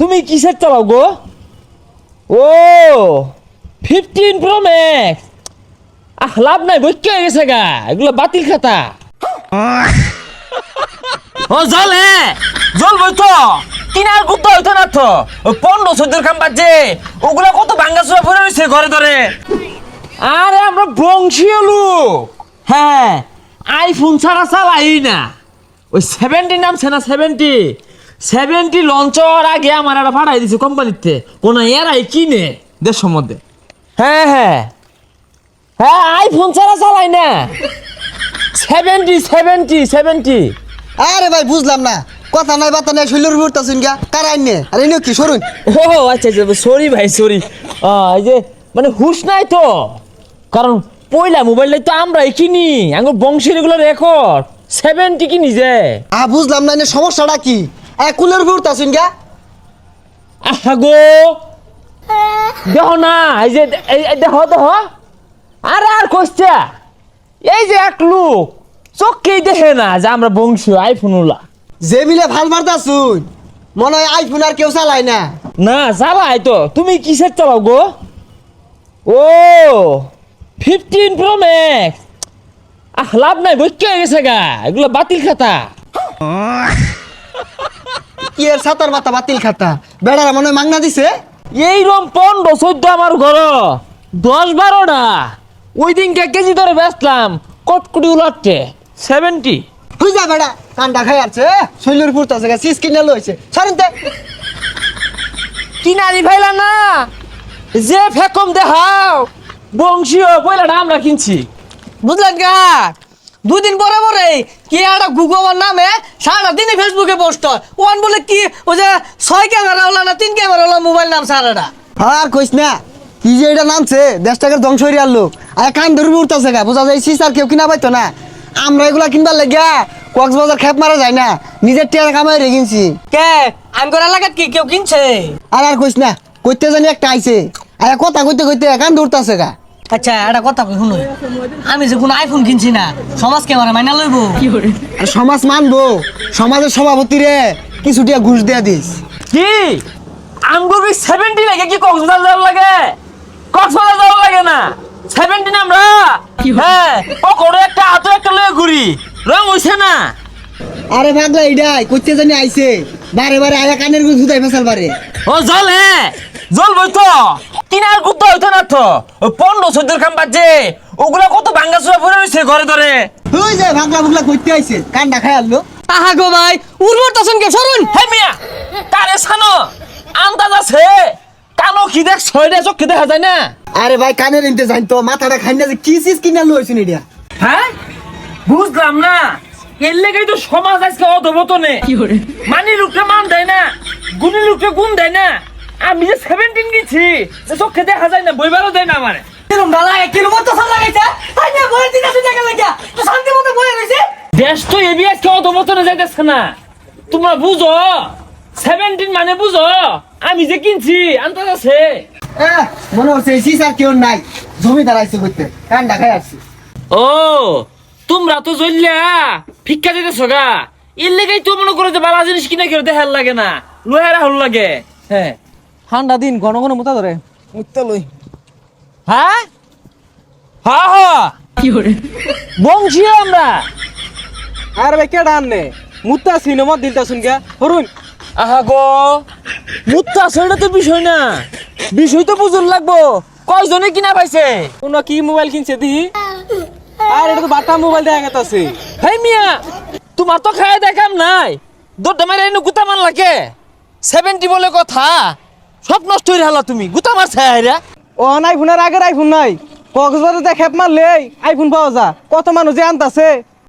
তুমি কিসের চালাও গো? ও ফিফটিন প্রো ম্যাক্স আহ লাভ নাই বই কে গেছে গা। এগুলো বাতিল খাতা। ও জল হে জল বই তো। কিনার কুত্তা হইতো না তো। পনেরো চোদ্দোর কাম বাজছে। ওগুলা কত ভাঙ্গা চুরা পড়ে রয়েছে ঘরে ধরে। আরে আমরা বংশীয় লোক। হ্যাঁ আইফোন ছাড়া চালাই না। ওই সেভেন্টি নামছে না সেভেন্টি সেভেন্টি লঞ্চ হওয়ার আগে আমার একটা ভাড়াই দিছে কোম্পানিতে কোন এরাই কিনে দেশের মধ্যে। হ্যাঁ হ্যাঁ। হ্যাঁ আইফোন ছাড়া চালাই না। সেভেন্টি সেভেন্টি সেভেন্টি আরে ভাই বুঝলাম না। কথা নাই বাতা নাই শৈলের উপর তাছুন গা কারাই নে? আরে নিও কি সরুন। ও আচ্ছা আচ্ছা সরি ভাই সরি। এই যে মানে হুশ নাই তো। কারণ পয়লা মোবাইলটাই তো আমরাই কিনি। আঙ্গুর বংশের এগুলো রেকর্ড সেভেন্টি কিনি যে। আ বুঝলাম না সমস্যাটা কি? কুলের উপর তাছুন গা আহা গো। দেহ না এই যে দেহ দেহ আর আর কইছে? এই যে এক লোক চোখকেই দেখে না যে আমরা বংশীয় আইফোন ওলা। যে মিলে ভালো মারতাছুন মনে হয় আইফোন আর কেউ চালায় না। না চালাই তো। তুমি কিসের চালাও গো? ও ফিফটিন প্রো ম্যাক্স আহ লাভ নাই বই কে গেছে গা এগুলো বাতিল খাতা। এর সাতার মাথা বাতিল খাতা। বেড়ারা মনে মাংনা দিছে? এইরকম পনেরো চোদ্দ আমার ঘর। দশ বারোটা। ওই দিনকে কেজি ধরে বেচলাম কটকুটি উলাটে সেভেন্টি যা বেড়া কান্ডা খাই আছে শৈলের তাছে গা সিস কিনে লইছে সরেন তে। কিনারি ফাইলা না। যে ফেকম দেখাও বংশীয় পয়লাটা আমরা কিনছি বুঝলেন গা? দুদিন পরে পরে কি একটা গুগলের নামে সারা দিনই ফেসবুকে পোস্ট হয়। ওয়ান বলে কি ওই যে ছয় ক্যামেরা হলো না তিন ক্যামেরা হলো মোবাইল নাম সারাটা। আর কইস না কি যে এটা নামছে দেশটাকে ধ্বংস হয়ে আনলো আর কান ধরবি উঠতেছে গা বোঝা যায় সিস আর কেউ কিনা পাইতো না। আমরা এগুলা কিনবার লাগিয়া কক্সবাজার খেপ মারা যায় না নিজের টিয়ার কামাই রে কিনছি। কে? আমগর এলাকাত কি কেউ কিনছে? আর আর কইস না কইতে জানি একটা আইছে। আর কথা কইতে কইতে কান ধরতেছে গা। আচ্ছা একটা কথা কই শুনুন। আমি যে কোনো আইফোন কিনছি না সমাজ ক্যামেরা মাইনা লইব? আর সমাজ মানবো। সমাজের সভাপতি রে কিছু টিয়া ঘুষ দেয়া দিস। কি? আমগুর সেভেন্টি লাগে কি? কক্সবাজার যাওয়ার লাগে? কক্সবাজার যাওয়ার লাগে না? সেভেন্টিন আমরা হ্যাঁ পকড়ে একটা হাতে একটা লয়ে ঘুরি। রং হইছে না? আরে ভাগলা এইডাই কইতে জানি আইছে। বারে বারে আয়া কানের গুছ হুদাই ফেসাল বারে। ও জল হে জল বই তো। কিনার কুত্তা হইতো না তো পনেরো চোদ্দোর কাম বাজছে। ওগুলা কত ভাঙ্গা চুরা পড়ে রয়েছে ঘরে ধরে। হই যায় ভাগলা ভুগলা কইতে আইছে কান্ডা খাই আনলো। আহা গো ভাই উর্বর তাসন কে সরুন। হে মিয়া কারে সানো? আন্দাজ আছে? কানো কি দেখ ছয়টা চোখে দেখা যায় না? আরে ভাই কানের ইনতে জান তো মাথাটা খাই না যে কি চিজ কিনা লইছুন এটা? হ্যাঁ? বুঝলাম না। এর লেগেই তো সমাজ আজকে অধবতনে। মানি লোকটা মান দেয় না গুণী লোকটা গুণ দেয় না। আমি যে সেভেন্টিন গেছি চোখে দেখা যায় না বইবারও দেয় না আমার। কিরম ডালা কিলো মতো সাল লাগাইছে? তাই না বই দিন আছে জায়গা লাগিয়া। তো শান্তি মতো বই রইছে দেশ তো এবি আজকে অধবতনে যাইতেছে না। তোমরা বুঝো সেভেন্টিন মানে বুঝো আমি যে কিনছি আন্দাজ আছে মনে হচ্ছে এই চিজ কেউ নাই জমিদার আইছে করতে কান্ডা খাই আসছে ও তোমরা তো জ্বললা ভিক্ষা দিতেছ গা। এর লেগেই তো মনে করো যে বালা জিনিস কিনে কেউ দেখার লাগে না লোহারা হল লাগে। হ্যাঁ। ঠান্ডা দিন ঘন ঘন মুতা ধরে। মুততে লই। হ্যাঁ? হ্যাঁ হ্যাঁ বংশী আমরা। আরে ভাই কেডা আননে? মুত্তা সিনেমা দিলতা শুন গে হরুন। আহা গো। মুত্তা সেটা তো বিষয় না। বিষয় তো বুঝুন লাগবো। কয়জনে কিনা পাইছে? কোন কি মোবাইল কিনছে দি? আর এটা তো বাটা মোবাইল দেখা গেতাছে। হেই মিয়া তোমার তো খায় দেখাম নাই। দৌড়টা মারে এনে গুতা মান লাগে সেভেন্টি বলে কথা। সব নষ্ট হয়ে হালা তুমি। গুতা মারছে হাইরা ও আইফোনের আগের আইফোন নাই। কক্সবাজারে খেপ মারলে আইফোন পাওয়া যা কত মানুষ যে আনতাছে।